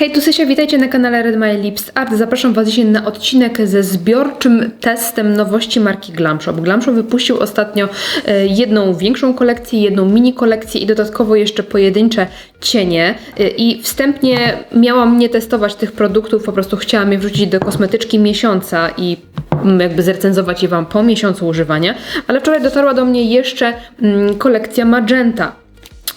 Hej, tu Sysia, witajcie na kanale Red My Lips Art. Zapraszam Was dzisiaj na odcinek ze zbiorczym testem nowości marki Glam Shop. Glam Shop wypuścił ostatnio e, jedną większą kolekcję, jedną mini kolekcję i dodatkowo jeszcze pojedyncze cienie. E, I wstępnie miałam nie testować tych produktów, po prostu chciałam je wrzucić do kosmetyczki miesiąca i mm, jakby zrecenzować je Wam po miesiącu używania, ale wczoraj dotarła do mnie jeszcze mm, kolekcja Magenta.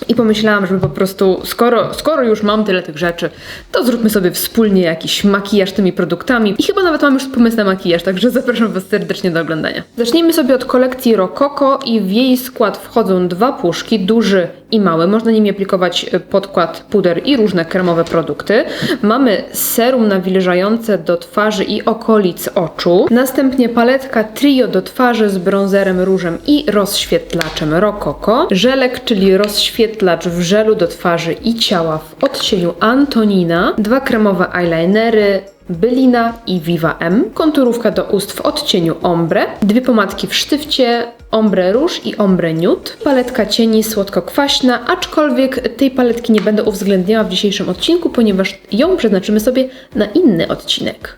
I pomyślałam, żeby po prostu, skoro, skoro już mam tyle tych rzeczy, to zróbmy sobie wspólnie jakiś makijaż tymi produktami. I chyba nawet mam już pomysł na makijaż, także zapraszam Was serdecznie do oglądania. Zacznijmy sobie od kolekcji Rococo i w jej skład wchodzą dwa puszki, duży i mały. Można nimi aplikować y, podkład, puder i różne kremowe produkty. Mamy serum nawilżające do twarzy i okolic oczu. Następnie paletka trio do twarzy z bronzerem, różem i rozświetlaczem Rococo. Żelek, czyli rozświetlacz w żelu do twarzy i ciała w odcieniu Antonina. Dwa kremowe eyelinery, Bylina i Viva M. Konturówka do ust w odcieniu Ombre. Dwie pomadki w sztywcie Ombre Rouge i Ombre Nude. Paletka cieni słodko-kwaśna, aczkolwiek tej paletki nie będę uwzględniała w dzisiejszym odcinku, ponieważ ją przeznaczymy sobie na inny odcinek.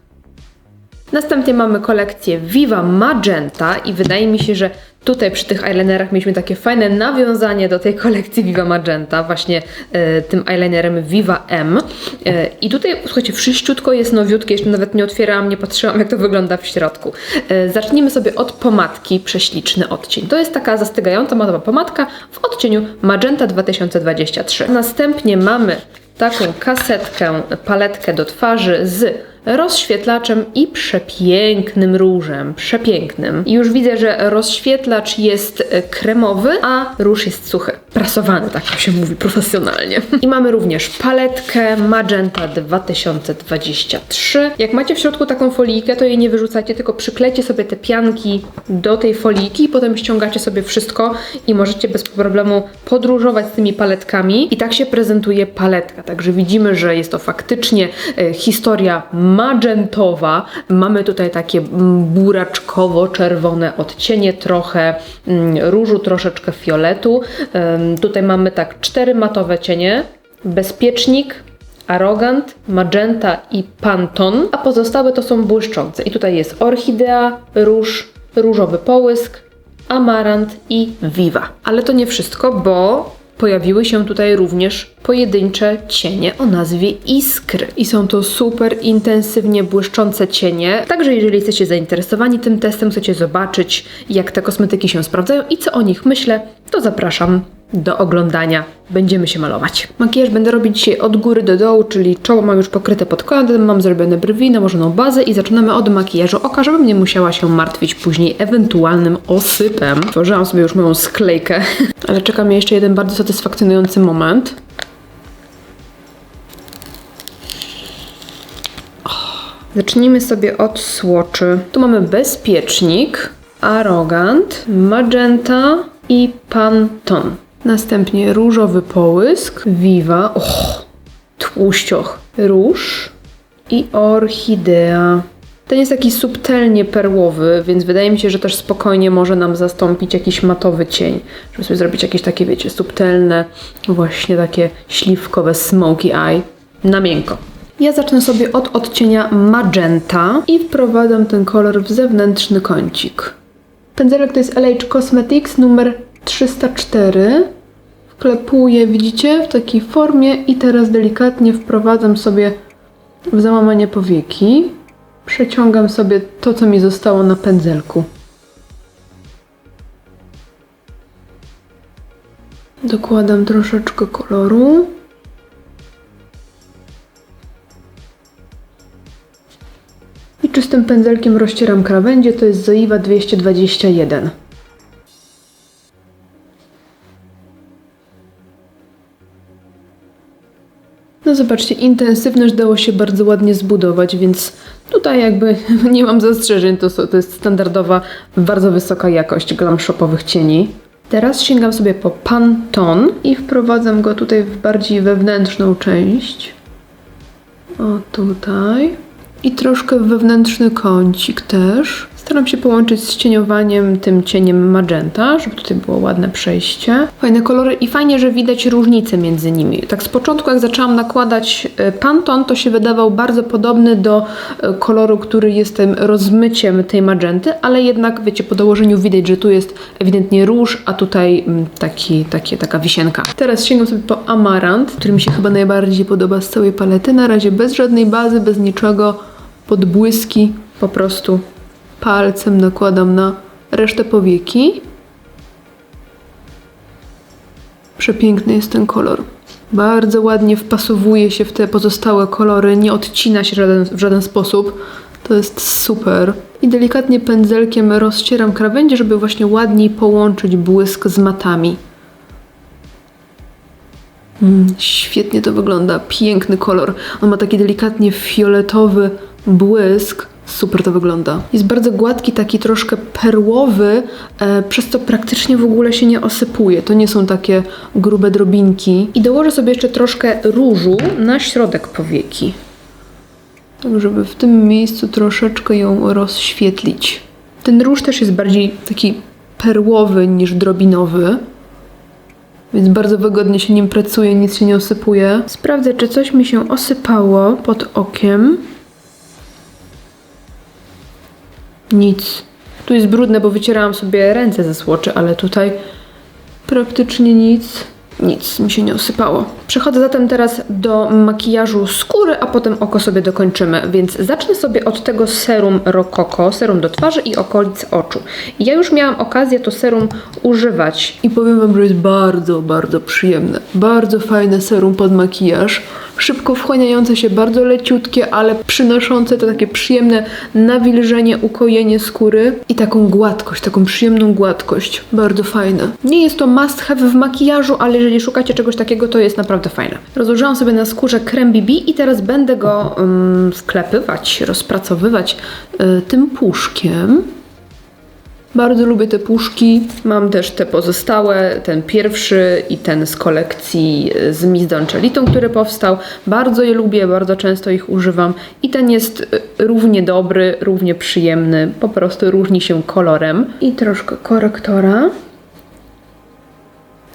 Następnie mamy kolekcję Viva Magenta i wydaje mi się, że tutaj przy tych eyelinerach mieliśmy takie fajne nawiązanie do tej kolekcji Viva Magenta, właśnie e, tym eyelinerem Viva M. E, I tutaj, słuchajcie, wszyściutko jest nowiutkie, jeszcze nawet nie otwierałam, nie patrzyłam jak to wygląda w środku. E, zacznijmy sobie od pomadki Prześliczny Odcień. To jest taka zastygająca matowa pomadka w odcieniu Magenta 2023. Następnie mamy taką kasetkę, paletkę do twarzy z rozświetlaczem i przepięknym różem. Przepięknym. I już widzę, że rozświetlacz jest e, kremowy, a róż jest suchy. Prasowany, tak się mówi profesjonalnie. I mamy również paletkę Magenta 2023. Jak macie w środku taką folijkę, to jej nie wyrzucajcie, tylko przyklejcie sobie te pianki do tej folijki i potem ściągacie sobie wszystko i możecie bez problemu podróżować z tymi paletkami. I tak się prezentuje paletka. Także widzimy, że jest to faktycznie e, historia magentowa. Mamy tutaj takie mm, buraczkowo-czerwone odcienie, trochę mm, różu, troszeczkę fioletu. Tutaj mamy tak cztery matowe cienie, bezpiecznik, Arrogant, Magenta i Panton, a pozostałe to są błyszczące. I tutaj jest Orchidea, Róż, Różowy Połysk, Amarant i Viva. Ale to nie wszystko, bo pojawiły się tutaj również pojedyncze cienie o nazwie Iskry. I są to super intensywnie błyszczące cienie. Także jeżeli jesteście zainteresowani tym testem, chcecie zobaczyć jak te kosmetyki się sprawdzają i co o nich myślę, to zapraszam do oglądania. Będziemy się malować. Makijaż będę robić dzisiaj od góry do dołu, czyli czoło mam już pokryte podkładem, mam zrobione brwi, nałożoną bazę i zaczynamy od makijażu oka, żebym nie musiała się martwić później ewentualnym osypem. Tworzyłam sobie już moją sklejkę, ale czeka mnie jeszcze jeden bardzo satysfakcjonujący moment. Zacznijmy sobie od słoczy. Tu mamy bezpiecznik, arrogant, magenta i panton. Następnie różowy połysk, viva, och, tłuścioch, róż i orchidea. Ten jest taki subtelnie perłowy, więc wydaje mi się, że też spokojnie może nam zastąpić jakiś matowy cień. Żeby sobie zrobić jakieś takie, wiecie, subtelne, właśnie takie śliwkowe smoky eye na miękko. Ja zacznę sobie od odcienia magenta i wprowadzam ten kolor w zewnętrzny kącik. Pędzelek to jest LH Cosmetics numer 304. Wklepuję, widzicie, w takiej formie i teraz delikatnie wprowadzam sobie w załamanie powieki. Przeciągam sobie to, co mi zostało na pędzelku. Dokładam troszeczkę koloru. I czystym pędzelkiem rozcieram krawędzie, to jest Zoiwa 221. No zobaczcie, intensywność dało się bardzo ładnie zbudować, więc tutaj jakby nie mam zastrzeżeń, to, to jest standardowa, bardzo wysoka jakość glam shopowych cieni. Teraz sięgam sobie po Pantone i wprowadzam go tutaj w bardziej wewnętrzną część. O tutaj. I troszkę wewnętrzny kącik też. Staram się połączyć z cieniowaniem tym cieniem magenta, żeby tutaj było ładne przejście. Fajne kolory i fajnie, że widać różnice między nimi. Tak z początku, jak zaczęłam nakładać e, Pantone, to się wydawał bardzo podobny do e, koloru, który jest tym rozmyciem tej magenty, ale jednak, wiecie, po dołożeniu widać, że tu jest ewidentnie róż, a tutaj mm, taki, takie, taka wisienka. Teraz sięgam sobie po Amarant, który mi się chyba najbardziej podoba z całej palety. Na razie bez żadnej bazy, bez niczego, pod błyski, po prostu palcem nakładam na resztę powieki. Przepiękny jest ten kolor. Bardzo ładnie wpasowuje się w te pozostałe kolory, nie odcina się żaden, w żaden sposób. To jest super. I delikatnie pędzelkiem rozcieram krawędzie, żeby właśnie ładniej połączyć błysk z matami. Mm, świetnie to wygląda. Piękny kolor. On ma taki delikatnie fioletowy błysk. Super to wygląda. Jest bardzo gładki, taki troszkę perłowy, e, przez co praktycznie w ogóle się nie osypuje. To nie są takie grube drobinki. I dołożę sobie jeszcze troszkę różu na środek powieki. Tak, żeby w tym miejscu troszeczkę ją rozświetlić. Ten róż też jest bardziej taki perłowy niż drobinowy. Więc bardzo wygodnie się nim pracuje, nic się nie osypuje. Sprawdzę, czy coś mi się osypało pod okiem. Nic. Tu jest brudne, bo wycierałam sobie ręce ze słoczy, ale tutaj praktycznie nic. Nic mi się nie osypało. Przechodzę zatem teraz do makijażu skóry, a potem oko sobie dokończymy. Więc zacznę sobie od tego serum Rococo, serum do twarzy i okolic oczu. Ja już miałam okazję to serum używać. I powiem Wam, że jest bardzo, bardzo przyjemne. Bardzo fajne serum pod makijaż. Szybko wchłaniające się, bardzo leciutkie, ale przynoszące to takie przyjemne nawilżenie, ukojenie skóry i taką gładkość, taką przyjemną gładkość. Bardzo fajne. Nie jest to must have w makijażu, ale jeżeli szukacie czegoś takiego, to jest naprawdę fajne. Rozłożyłam sobie na skórze krem BB i teraz będę go um, wklepywać, rozpracowywać y, tym puszkiem. Bardzo lubię te puszki. Mam też te pozostałe, ten pierwszy i ten z kolekcji z Miss Doncellitą, który powstał. Bardzo je lubię, bardzo często ich używam. I ten jest y, równie dobry, równie przyjemny, po prostu różni się kolorem. I troszkę korektora.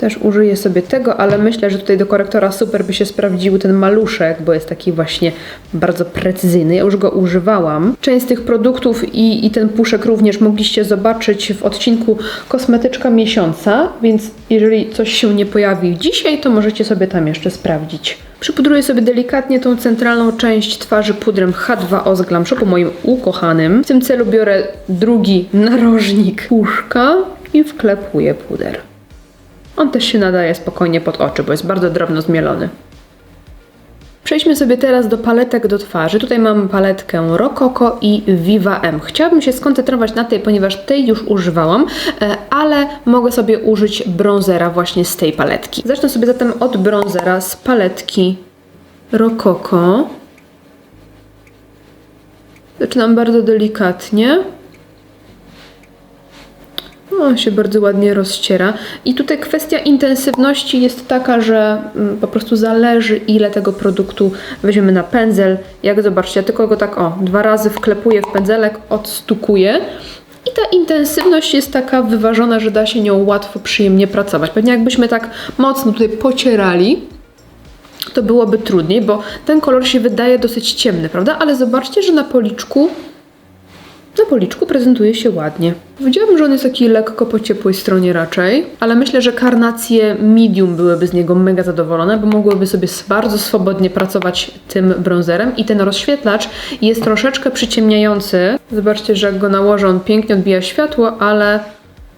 Też użyję sobie tego, ale myślę, że tutaj do korektora super by się sprawdził ten maluszek, bo jest taki właśnie bardzo precyzyjny. Ja już go używałam. Część z tych produktów i, i ten puszek również mogliście zobaczyć w odcinku Kosmetyczka Miesiąca, więc jeżeli coś się nie pojawi dzisiaj, to możecie sobie tam jeszcze sprawdzić. Przypudruję sobie delikatnie tą centralną część twarzy pudrem H2O z moim ukochanym. W tym celu biorę drugi narożnik puszka i wklepuję puder. On też się nadaje spokojnie pod oczy, bo jest bardzo drobno zmielony. Przejdźmy sobie teraz do paletek do twarzy. Tutaj mam paletkę Rococo i Viva M. Chciałabym się skoncentrować na tej, ponieważ tej już używałam, e, ale mogę sobie użyć bronzera właśnie z tej paletki. Zacznę sobie zatem od bronzera z paletki Rococo. Zaczynam bardzo delikatnie. On się bardzo ładnie rozciera. I tutaj kwestia intensywności jest taka, że mm, po prostu zależy, ile tego produktu weźmiemy na pędzel. Jak zobaczcie, ja tylko go tak o, dwa razy wklepuję w pędzelek, odstukuję. I ta intensywność jest taka wyważona, że da się nią łatwo, przyjemnie pracować. Pewnie jakbyśmy tak mocno tutaj pocierali, to byłoby trudniej, bo ten kolor się wydaje dosyć ciemny, prawda? Ale zobaczcie, że na policzku na policzku prezentuje się ładnie. Powiedziałabym, że on jest taki lekko po ciepłej stronie raczej, ale myślę, że karnacje medium byłyby z niego mega zadowolone, bo mogłyby sobie bardzo swobodnie pracować tym bronzerem i ten rozświetlacz jest troszeczkę przyciemniający. Zobaczcie, że jak go nałożę, on pięknie odbija światło, ale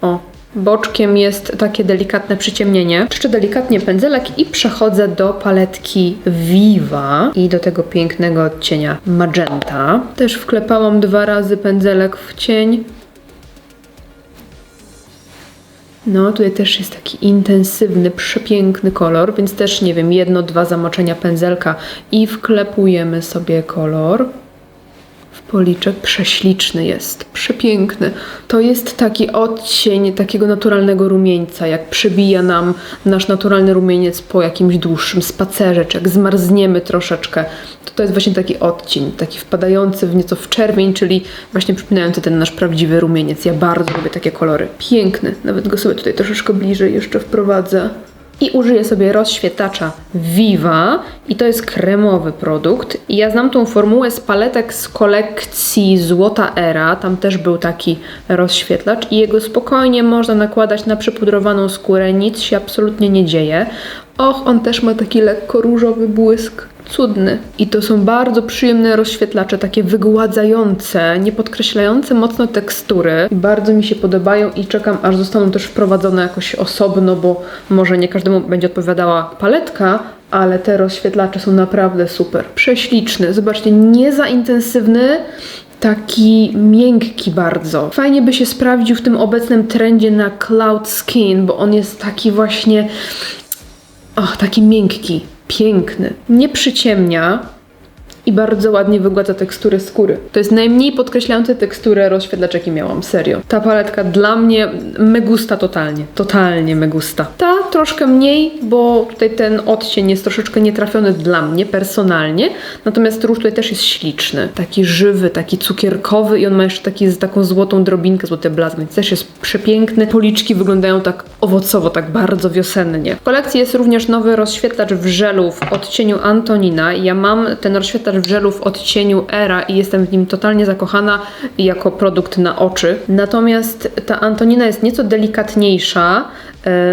o, Boczkiem jest takie delikatne przyciemnienie. Czyszczę delikatnie pędzelek i przechodzę do paletki Viva i do tego pięknego odcienia magenta. Też wklepałam dwa razy pędzelek w cień. No, tutaj też jest taki intensywny, przepiękny kolor, więc też, nie wiem, jedno, dwa zamoczenia pędzelka i wklepujemy sobie kolor policzek prześliczny jest, przepiękny. To jest taki odcień takiego naturalnego rumieńca, jak przebija nam nasz naturalny rumieniec po jakimś dłuższym spacerze, czy jak zmarzniemy troszeczkę, to to jest właśnie taki odcień, taki wpadający w nieco w czerwień, czyli właśnie przypominający ten nasz prawdziwy rumieniec. Ja bardzo lubię takie kolory. Piękny, nawet go sobie tutaj troszeczkę bliżej jeszcze wprowadzę. I użyję sobie rozświetlacza Viva i to jest kremowy produkt. I ja znam tą formułę z paletek z kolekcji Złota Era. Tam też był taki rozświetlacz i jego spokojnie można nakładać na przypudrowaną skórę. Nic się absolutnie nie dzieje. Och, on też ma taki lekko różowy błysk. Cudny. I to są bardzo przyjemne rozświetlacze, takie wygładzające, nie podkreślające mocno tekstury. Bardzo mi się podobają i czekam, aż zostaną też wprowadzone jakoś osobno, bo może nie każdemu będzie odpowiadała paletka, ale te rozświetlacze są naprawdę super. Prześliczny. Zobaczcie, nie za intensywny, taki miękki bardzo. Fajnie by się sprawdził w tym obecnym trendzie na cloud skin, bo on jest taki właśnie Och, taki miękki, piękny. Nie przyciemnia i bardzo ładnie wygładza teksturę skóry. To jest najmniej podkreślający teksturę rozświetlacz, jaki miałam, serio. Ta paletka dla mnie megusta totalnie, totalnie megusta. Ta troszkę mniej, bo tutaj ten odcień jest troszeczkę nietrafiony dla mnie personalnie, natomiast róż tutaj też jest śliczny. Taki żywy, taki cukierkowy i on ma jeszcze taki, taką złotą drobinkę, złoty blask, więc też jest przepiękny. Policzki wyglądają tak owocowo, tak bardzo wiosennie. W kolekcji jest również nowy rozświetlacz w żelu w odcieniu Antonina. Ja mam ten rozświetlacz w żelu w odcieniu Era i jestem w nim totalnie zakochana jako produkt na oczy. Natomiast ta Antonina jest nieco delikatniejsza,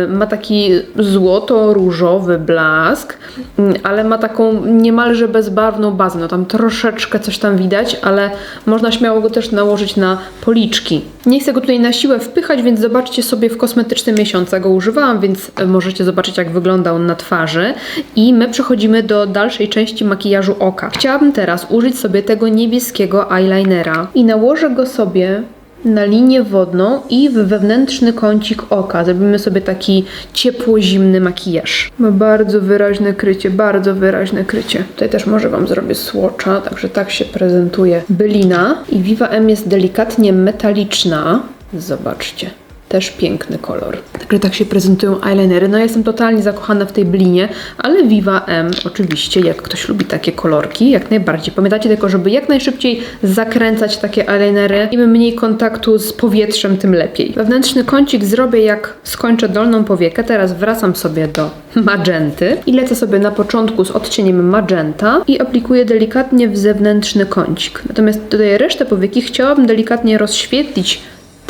ma taki złoto-różowy blask, mm, ale ma taką niemalże bezbarwną bazę. No tam troszeczkę coś tam widać, ale można śmiało go też nałożyć na policzki. Nie chcę go tutaj na siłę wpychać, więc zobaczcie sobie w kosmetycznym miesiącu. Go używałam, więc e, możecie zobaczyć jak wygląda on na twarzy. I my przechodzimy do dalszej części makijażu oka. Chciałabym teraz użyć sobie tego niebieskiego eyelinera i nałożę go sobie na linię wodną i w wewnętrzny kącik oka. Zrobimy sobie taki ciepło-zimny makijaż. Ma bardzo wyraźne krycie, bardzo wyraźne krycie. Tutaj też może Wam zrobię swatcha, także tak się prezentuje bylina. I Viva M jest delikatnie metaliczna. Zobaczcie. Też piękny kolor. Także tak się prezentują eyelinery. No ja jestem totalnie zakochana w tej blinie, ale Viva M oczywiście, jak ktoś lubi takie kolorki, jak najbardziej. Pamiętajcie tylko, żeby jak najszybciej zakręcać takie eyelinery. Im mniej kontaktu z powietrzem, tym lepiej. Wewnętrzny kącik zrobię jak skończę dolną powiekę. Teraz wracam sobie do magenty i lecę sobie na początku z odcieniem magenta i aplikuję delikatnie w zewnętrzny kącik. Natomiast tutaj resztę powieki chciałabym delikatnie rozświetlić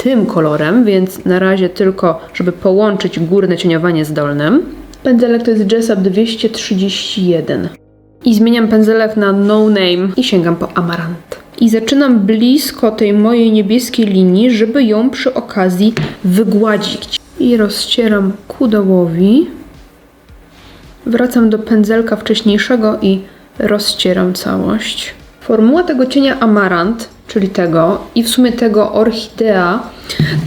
tym kolorem, więc na razie tylko, żeby połączyć górne cieniowanie z dolnym. Pędzelek to jest Jessup 231. I zmieniam pędzelek na No Name i sięgam po Amarant. I zaczynam blisko tej mojej niebieskiej linii, żeby ją przy okazji wygładzić. I rozcieram ku dołowi. Wracam do pędzelka wcześniejszego i rozcieram całość. Formuła tego cienia Amarant, czyli tego, i w sumie tego Orchidea,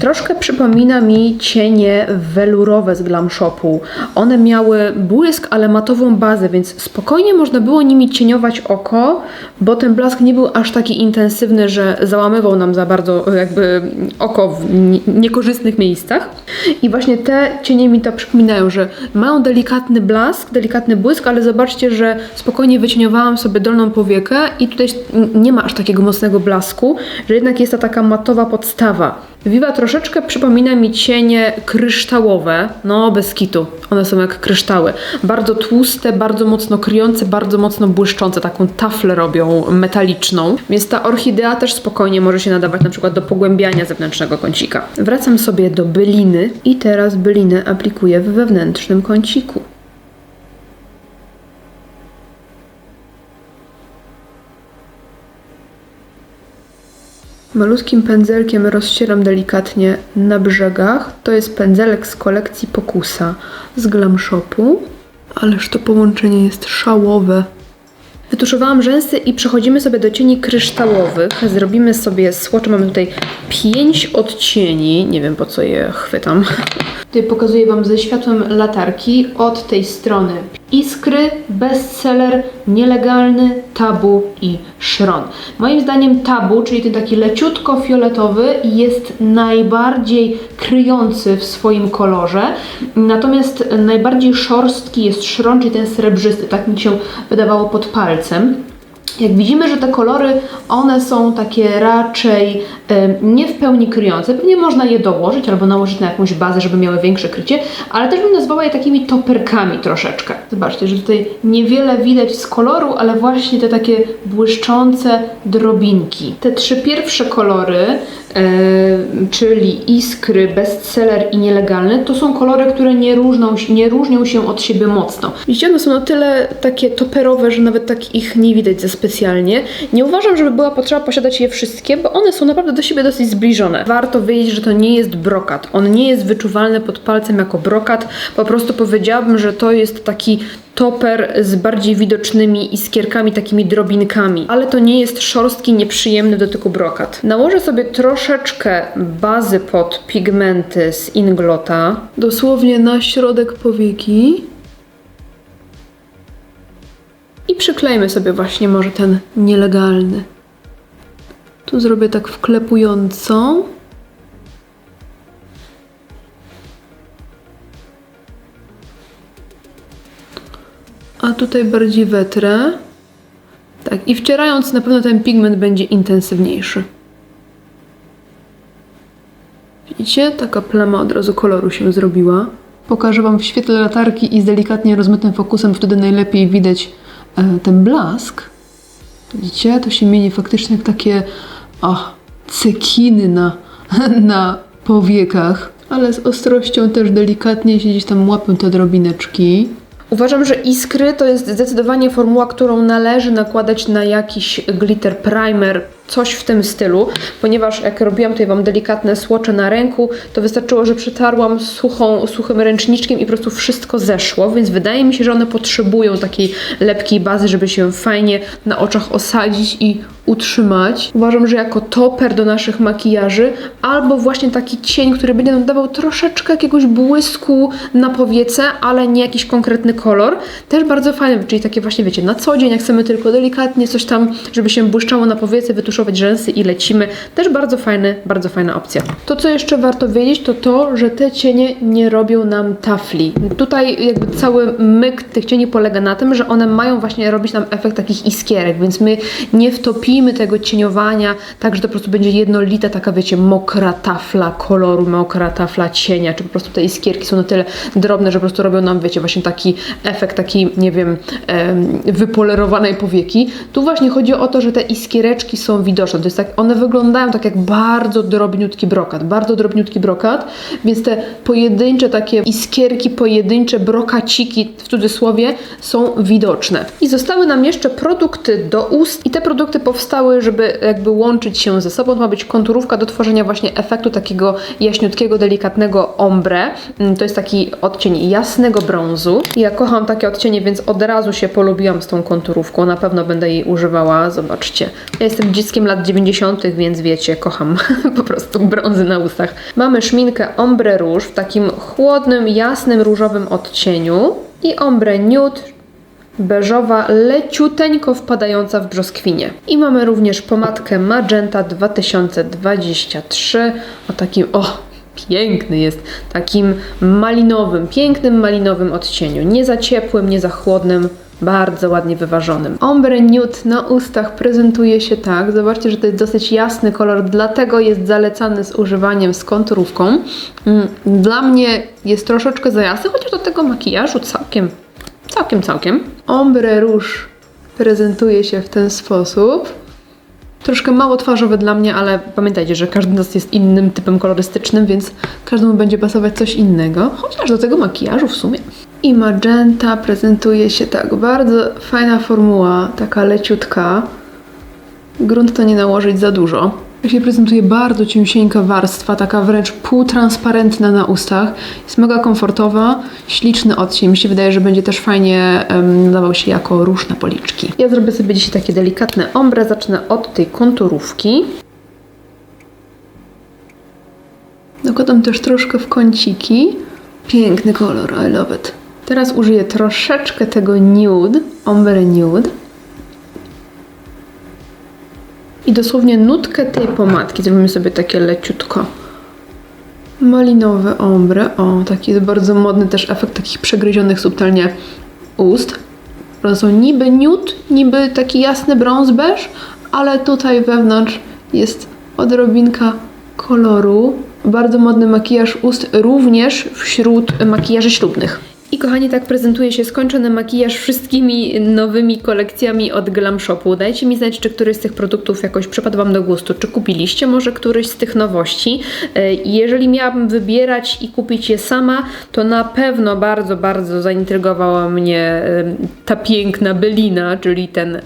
troszkę przypomina mi cienie welurowe z Glam Shopu. One miały błysk, ale matową bazę, więc spokojnie można było nimi cieniować oko, bo ten blask nie był aż taki intensywny, że załamywał nam za bardzo jakby oko w nie- niekorzystnych miejscach. I właśnie te cienie mi to przypominają, że mają delikatny blask, delikatny błysk, ale zobaczcie, że spokojnie wycieniowałam sobie dolną powiekę i tutaj nie ma aż takiego mocnego blasku, że jednak jest ta taka matowa podstawa. Viva troszeczkę przypomina mi cienie kryształowe, no bez kitu, one są jak kryształy. Bardzo tłuste, bardzo mocno kryjące, bardzo mocno błyszczące, taką taflę robią metaliczną. Więc ta orchidea też spokojnie może się nadawać na przykład do pogłębiania zewnętrznego kącika. Wracam sobie do byliny i teraz bylinę aplikuję w wewnętrznym kąciku. Malutkim pędzelkiem rozcieram delikatnie na brzegach. To jest pędzelek z kolekcji Pokusa z Glam Shopu. Ależ to połączenie jest szałowe. Wytuszowałam rzęsy i przechodzimy sobie do cieni kryształowych. Zrobimy sobie swatch. Mamy tutaj pięć odcieni. Nie wiem po co je chwytam. Tutaj pokazuję Wam ze światłem latarki od tej strony Iskry, bestseller, nielegalny, tabu i szron. Moim zdaniem tabu, czyli ten taki leciutko fioletowy jest najbardziej kryjący w swoim kolorze, natomiast najbardziej szorstki jest szron, czyli ten srebrzysty, tak mi się wydawało pod palcem. Jak widzimy, że te kolory, one są takie raczej nie w pełni kryjące. Pewnie można je dołożyć albo nałożyć na jakąś bazę, żeby miały większe krycie, ale też bym nazwała je takimi toperkami troszeczkę. Zobaczcie, że tutaj niewiele widać z koloru, ale właśnie te takie błyszczące drobinki. Te trzy pierwsze kolory, e, czyli iskry, bestseller i nielegalny, to są kolory, które nie, różną, nie różnią się od siebie mocno. Widzicie, one są na tyle takie toperowe, że nawet tak ich nie widać za specjalnie. Nie uważam, żeby była potrzeba posiadać je wszystkie, bo one są naprawdę do siebie dosyć zbliżone. Warto wiedzieć, że to nie jest brokat. On nie jest wyczuwalny pod palcem jako brokat. Po prostu powiedziałabym, że to jest taki toper z bardziej widocznymi iskierkami, takimi drobinkami, ale to nie jest szorstki, nieprzyjemny w dotyku brokat. Nałożę sobie troszeczkę bazy pod pigmenty z Inglota, dosłownie na środek powieki. I przyklejmy sobie właśnie może ten nielegalny. Tu zrobię tak wklepująco. A tutaj bardziej wetrę. Tak, i wcierając na pewno ten pigment będzie intensywniejszy. Widzicie? Taka plama od razu koloru się zrobiła. Pokażę Wam w świetle latarki i z delikatnie rozmytym fokusem, wtedy najlepiej widać ten blask. Widzicie? To się mieni faktycznie jak takie ach, cekiny na, na powiekach. Ale z ostrością też delikatnie się gdzieś tam łapią te drobineczki. Uważam, że iskry to jest zdecydowanie formuła, którą należy nakładać na jakiś glitter primer, coś w tym stylu, ponieważ jak robiłam tutaj Wam delikatne słocze na ręku, to wystarczyło, że przytarłam suchą, suchym ręczniczkiem i po prostu wszystko zeszło, więc wydaje mi się, że one potrzebują takiej lepkiej bazy, żeby się fajnie na oczach osadzić i utrzymać. Uważam, że jako toper do naszych makijaży, albo właśnie taki cień, który będzie nam dawał troszeczkę jakiegoś błysku na powiece, ale nie jakiś konkretny kolor, też bardzo fajny, czyli takie właśnie, wiecie, na co dzień, jak chcemy tylko delikatnie coś tam, żeby się błyszczało na powiece, wytuszować rzęsy i lecimy. Też bardzo fajny, bardzo fajna opcja. To, co jeszcze warto wiedzieć, to to, że te cienie nie robią nam tafli. Tutaj jakby cały myk tych cieni polega na tym, że one mają właśnie robić nam efekt takich iskierek, więc my nie wtopimy tego cieniowania, tak, że to po prostu będzie jednolita taka, wiecie, mokra tafla koloru, mokra tafla cienia, czy po prostu te iskierki są na tyle drobne, że po prostu robią nam, wiecie, właśnie taki efekt, taki, nie wiem, em, wypolerowanej powieki. Tu właśnie chodzi o to, że te iskiereczki są widoczne, to jest tak, one wyglądają tak jak bardzo drobniutki brokat, bardzo drobniutki brokat, więc te pojedyncze takie iskierki, pojedyncze brokaciki, w cudzysłowie, są widoczne. I zostały nam jeszcze produkty do ust i te produkty powstały, żeby jakby łączyć się ze sobą. To ma być konturówka do tworzenia właśnie efektu takiego jaśniutkiego, delikatnego ombre. Mm, To jest taki odcień jasnego brązu. Ja kocham takie odcienie, więc od razu się polubiłam z tą konturówką. Na pewno będę jej używała. Zobaczcie. Ja jestem dzieckiem lat 90., więc wiecie, kocham po prostu brązy na ustach. Mamy szminkę Ombre Rouge w takim chłodnym, jasnym, różowym odcieniu i Ombre Nude, beżowa, leciuteńko wpadająca w brzoskwinie. I mamy również pomadkę Magenta 2023 o takim, o, piękny jest, takim malinowym, pięknym malinowym odcieniu. Nie za ciepłym, nie za chłodnym, bardzo ładnie wyważonym. Ombre Nude na ustach prezentuje się tak. Zobaczcie, że to jest dosyć jasny kolor, dlatego jest zalecany z używaniem z konturówką. Mm, Dla mnie jest troszeczkę za jasny, chociaż do tego makijażu całkiem Całkiem, całkiem. Ombre Rouge prezentuje się w ten sposób. Troszkę mało twarzowe dla mnie, ale pamiętajcie, że każdy z nas jest innym typem kolorystycznym, więc każdemu będzie pasować coś innego. Chociaż do tego makijażu w sumie. I magenta prezentuje się tak. Bardzo fajna formuła, taka leciutka. Grunt to nie nałożyć za dużo. Się prezentuje bardzo cięsieńka warstwa, taka wręcz półtransparentna na ustach. Jest mega komfortowa, śliczny odcień. Mi się wydaje, że będzie też fajnie um, się jako róż na policzki. Ja zrobię sobie dzisiaj takie delikatne ombre. Zacznę od tej konturówki. Dokładam też troszkę w kąciki. Piękny kolor, I love it. Teraz użyję troszeczkę tego nude, ombre nude. I dosłownie nutkę tej pomadki zrobimy sobie takie leciutko malinowe ombre. O, taki jest bardzo modny też efekt takich przegryzionych subtelnie ust. One są niby nude, niby taki jasny brąz beż, ale tutaj wewnątrz jest odrobinka koloru. Bardzo modny makijaż ust również wśród makijaży ślubnych. I kochani, tak prezentuje się skończony makijaż wszystkimi nowymi kolekcjami od Glam Shopu. Dajcie mi znać, czy któryś z tych produktów jakoś przypadł Wam do gustu, czy kupiliście może któryś z tych nowości. E, Jeżeli miałabym wybierać i kupić je sama, to na pewno bardzo, bardzo zaintrygowała mnie ta piękna bylina, czyli ten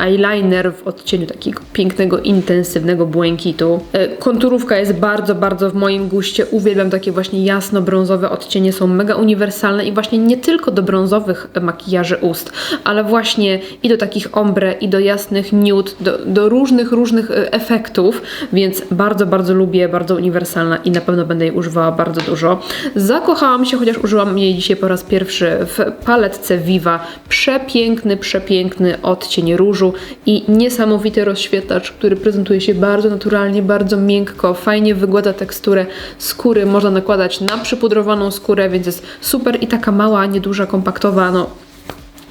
eyeliner w odcieniu takiego pięknego, intensywnego błękitu. E, Konturówka jest bardzo, bardzo w moim guście. Uwielbiam takie właśnie jasno-brązowe odcienie, są mega uniwersalne i właśnie nie tylko do brązowych makijaży ust, ale właśnie i do takich ombre, i do jasnych nude, do, do różnych, różnych e, efektów, więc bardzo, bardzo lubię, bardzo uniwersalna i na pewno będę jej używała bardzo dużo. Zakochałam się, chociaż użyłam jej dzisiaj po raz pierwszy w paletce Viva. Przepiękny, przepiękny odcień różu i niesamowity rozświetlacz, który prezentuje się bardzo naturalnie, bardzo miękko, fajnie wygłada teksturę skóry. Można nakładać na przypudrowaną skórę, więc jest super i taka mała, nieduża, kompaktowa, no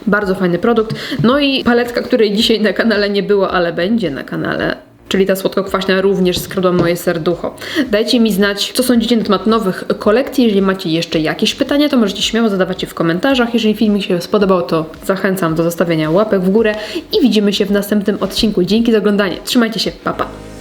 bardzo fajny produkt. No i paletka, której dzisiaj na kanale nie było, ale będzie na kanale. Czyli ta słodko-kwaśna również skradła moje serducho. Dajcie mi znać, co sądzicie na temat nowych kolekcji. Jeżeli macie jeszcze jakieś pytania, to możecie śmiało zadawać je w komentarzach. Jeżeli film mi się spodobał, to zachęcam do zostawienia łapek w górę i widzimy się w następnym odcinku. Dzięki za oglądanie. Trzymajcie się, pa pa!